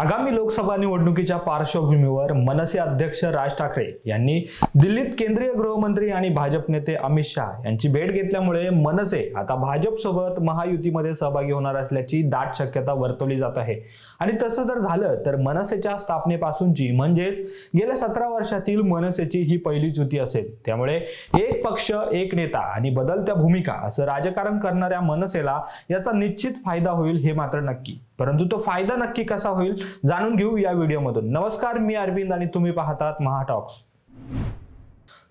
आगामी लोकसभा निवडणुकीच्या पार्श्वभूमीवर मनसे अध्यक्ष राज ठाकरे यांनी दिल्लीत केंद्रीय गृहमंत्री आणि भाजप नेते अमित शहा यांची भेट घेतल्यामुळे मनसे आता भाजपसोबत महायुतीमध्ये सहभागी होणार असल्याची दाट शक्यता वर्तवली जात आहे. आणि तसं जर झालं तर मनसेच्या स्थापनेपासूनची म्हणजेच गेल्या सतरा वर्षातील मनसेची ही पहिलीच युती असेल. त्यामुळे एक पक्ष एक नेता आणि बदलत्या भूमिका असं राजकारण करणाऱ्या मनसेला याचा निश्चित फायदा होईल हे मात्र नक्की. परंतु तो फायदा नक्की कसा होईल जाणून घेऊ या व्हिडिओमधून. नमस्कार मी अरविंद आणि तुम्ही पाहतात महाटॉक्स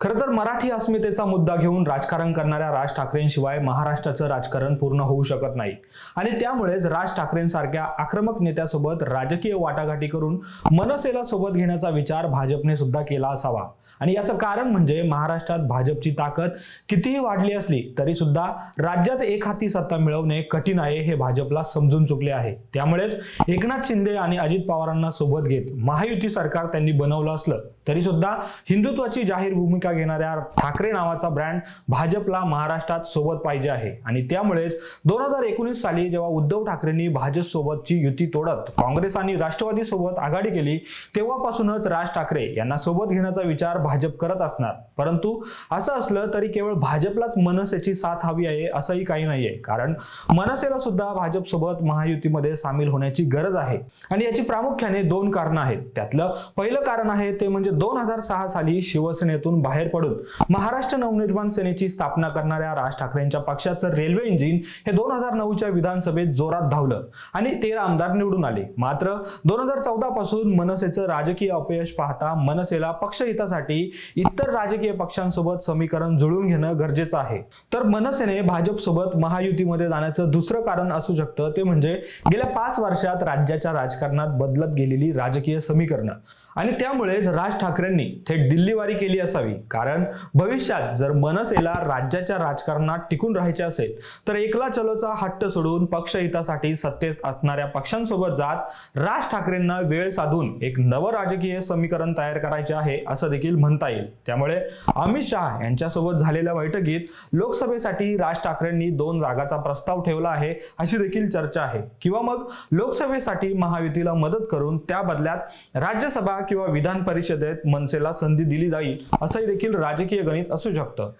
खरं तर मराठी अस्मितेचा मुद्दा घेऊन राजकारण करणाऱ्या राज ठाकरेंशिवाय महाराष्ट्राचं राजकारण पूर्ण होऊ शकत नाही. आणि त्यामुळेच राज ठाकरेंसारख्या आक्रमक नेत्यासोबत राजकीय वाटाघाटी करून मनसेला सोबत घेण्याचा विचार भाजपने सुद्धा केला असावा. आणि याचं कारण म्हणजे महाराष्ट्रात भाजपची ताकद कितीही वाढली असली तरी सुद्धा राज्यात एक हाती सत्ता मिळवणे कठीण आहे हे भाजपला समजून चुकले आहे. त्यामुळेच एकनाथ शिंदे आणि अजित पवारांना सोबत घेत महायुती सरकार त्यांनी बनवलं असलं तरी सुद्धा हिंदुत्वाची जाहीर भूमिका घेणाऱ्या ठाकरे नावाचा ब्रँड भाजपला महाराष्ट्रात सोबत पाहिजे आहे. आणि त्यामुळेच दोन हजार एकोणीस साली जेव्हा उद्धव ठाकरेंनी भाजप सोबतची युती तोडत काँग्रेस आणि राष्ट्रवादी सोबत आघाडी केली तेव्हापासूनच राज ठाकरे यांना सोबत घेण्याचा विचार भाजप करत असणार. परंतु असं असलं तरी केवळ भाजपलाच मनसेची साथ हवी आहे असंही काही नाहीये. कारण मनसेला सुद्धा भाजपसोबत महायुतीमध्ये सामील होण्याची गरज आहे. आणि याची प्रामुख्याने दोन कारणं आहेत. त्यातलं पहिलं कारण आहे ते म्हणजे दोन हजार सहा साली शिवसेनेतून बाहेर पडून महाराष्ट्र नवनिर्माण सेनेची स्थापना करणाऱ्या राज ठाकरेंच्या पक्षाचं रेल्वे इंजिन हे दोन हजार नऊच्या विधानसभेत जोरात धावलं आणि तेरा आमदार निवडून आले. मात्र दोन हजार चौदा पासून मनसेचं राजकीय अपयश पाहता मनसेला पक्षहितासाठी इतर राजकीय पक्षांसोबत समीकरण जुळून घेणं गरजेचं आहे. तर मनसेने भाजपसोबत महायुतीमध्ये जाण्याचं दुसरं कारण असू शकतं ते म्हणजे गेल्या पाच वर्षात राज्याच्या राजकारणात बदलत गेलेली राजकीय समीकरणं. आणि त्यामुळेच राज ठाकरेंनी थेट दिल्लीवारी केली असावी. कारण भविष्यात जर मनसेला राज्याच्या राजकारणात टिकून राहायचे असेल तर एकला चलोचा हट्ट सोडून पक्षहितासाठी सत्तेत असणाऱ्या पक्षांसोबत जात राज ठाकरेंना वेळ साधून एक नवं राजकीय समीकरण तयार करायचे आहे असं देखील म्हणता येईल. त्यामुळे अमित शहा यांच्यासोबत झालेल्या बैठकीत लोकसभेसाठी राज ठाकरेंनी दोन जागाचा प्रस्ताव ठेवला आहे अशी देखील चर्चा आहे. किंवा मग लोकसभेसाठी महायुतीला मदत करून त्या बदल्यात राज्यसभा किंवा विधान परिषदेत मनसेला संधी दिली जाईल असंही देखील राजकीय गणित असू शकतं.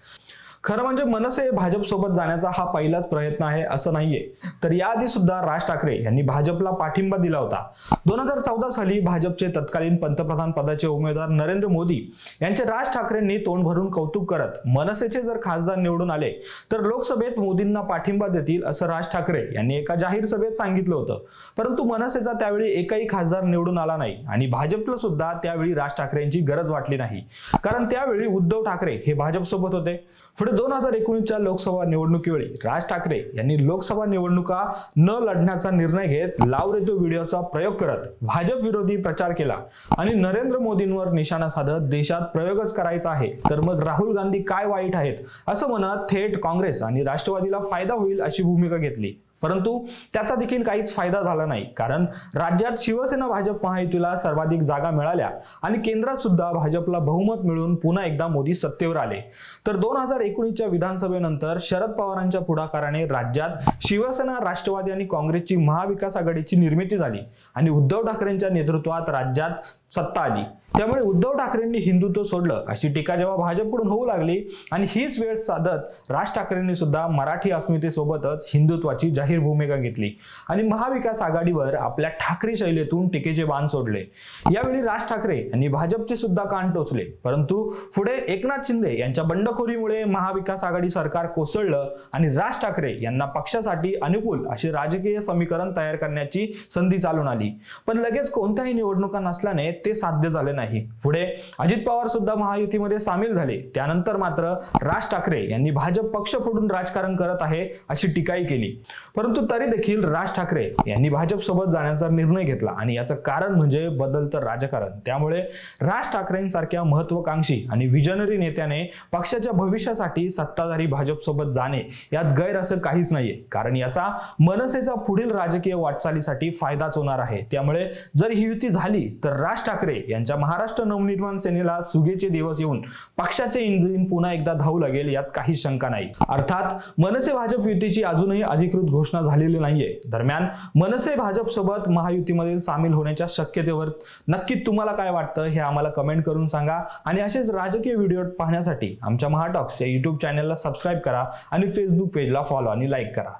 खरं म्हणजे मनसे भाजप सोबत जाण्याचा हा पहिलाच प्रयत्न आहे असं नाहीये. तर याआधी सुद्धा राज ठाकरे यांनी भाजपला पाठिंबा दिला होता. दोन हजार चौदा साली भाजपचे तत्कालीन पंतप्रधान पदाचे उमेदवार नरेंद्र मोदी यांचे राज ठाकरेंनी तोंड भरून कौतुक करत मनसेचे जर खासदार निवडून आले तर लोकसभेत मोदींना पाठिंबा देतील असं राज ठाकरे यांनी एका जाहीर सभेत सांगितलं होतं. परंतु मनसेचा त्यावेळी एकही खासदार निवडून आला नाही आणि भाजपला सुद्धा त्यावेळी राज ठाकरेंची गरज वाटली नाही. कारण त्यावेळी उद्धव ठाकरे हे भाजप सोबत होते. पुढे दोन हजार एकोणीसच्या लोकसभा निवडणुकीवेळी राज ठाकरे यांनी लोकसभा निवडणुका न लढण्याचा निर्णय घेत लाव रे तो व्हिडिओचा प्रयोग करत भाजप विरोधी प्रचार केला. आणि नरेंद्र मोदींवर निशाणा साधत देशात प्रयोगच करायचा आहे. तर मग राहुल गांधी काय वाईट आहेत? असं म्हणत थेट काँग्रेस आणि राष्ट्रवादीला फायदा होईल अशी भूमिका घेतली. परंतु त्याचा देखील काहीच फायदा झाला नाही. कारण राज्यात शिवसेना भाजप महायुतीला सर्वाधिक जागा मिळाल्या आणि केंद्रात सुद्धा भाजपला बहुमत मिळून पुन्हा एकदा मोदी सत्तेवर आले. तर दोन हजार एकोणीसच्या विधानसभेनंतर शरद पवारांच्या पुढाकाराने राज्यात शिवसेना राष्ट्रवादी आणि काँग्रेसची महाविकास आघाडीची निर्मिती झाली आणि उद्धव ठाकरेंच्या नेतृत्वात राज्यात सत्ता आली. त्यामुळे उद्धव ठाकरेंनी हिंदुत्व सोडलं. अशी टीका जेव्हा भाजपकडून होऊ लागली आणि हीच वेळ साधत राज ठाकरेंनी सुद्धा मराठी अस्मितेसोबतच हिंदुत्वाची जाहीर भूमिका घेतली. आणि महाविकास आघाडीवर आपल्या ठाकरे शैलीतून टीकेचे बाण सोडले. यावेळी राज ठाकरे यांनी भाजपचे सुद्धा कान टोचले. परंतु पुढे एकनाथ शिंदे यांच्या बंडखोरीमुळे महाविकास आघाडी सरकार कोसळलं आणि राज ठाकरे यांना पक्षासाठी अनुकूल असे राजकीय समीकरण तयार करण्याची संधी चालून आली. पण लगेच कोणत्याही निवडणुका नसल्याने ते साध्य झाले नाही. पुढे अजित पवार सुद्धा महायुतीमध्ये सामील झाले. त्यानंतर मात्र राज ठाकरे यांनी भाजप पक्ष फोडून राजकारण करत आहे अशी टीकाही केली. परंतु तरी देखील राज ठाकरे यांनी भाजप सोबत जाण्याचा निर्णय घेतला आणि याचं कारण म्हणजे बदलतं राजकारण. त्यामुळे राज ठाकरेंसारख्या महत्वाकांक्षी आणि विजनरी नेत्याने पक्षाच्या भविष्यासाठी सत्ताधारी भाजप सोबत जाणे यात गैर असं काहीच नाहीये. कारण याचा मनसेचा पुढील राजकीय वाटचालीसाठी फायदाच होणार आहे. त्यामुळे जर ही युती झाली तर राज ठाकरे यांच्या महाराष्ट्र नवनिर्माण सेनेला सुगेचे दिवस येऊन पक्षाचे इंजिन पुन्हा एकदा धावू लागेल यात काही शंका नाही. अर्थात मनसे भाजप युतीची अजूनही अधिकृत घोषणा झालेली नाहीये. दरम्यान मनसे भाजप सोबत महायुतीमध्ये सामील होण्याच्या शक्यतेवर नक्की तुम्हाला काय वाटतं हे आम्हाला कमेंट करून सांगा. आणि असेच राजकीय व्हिडिओ पाहण्यासाठी आमच्या महाटॉक्सच्या युट्यूब चॅनलला सबस्क्राईब करा आणि फेसबुक पेजला फॉलो आणि लाईक करा.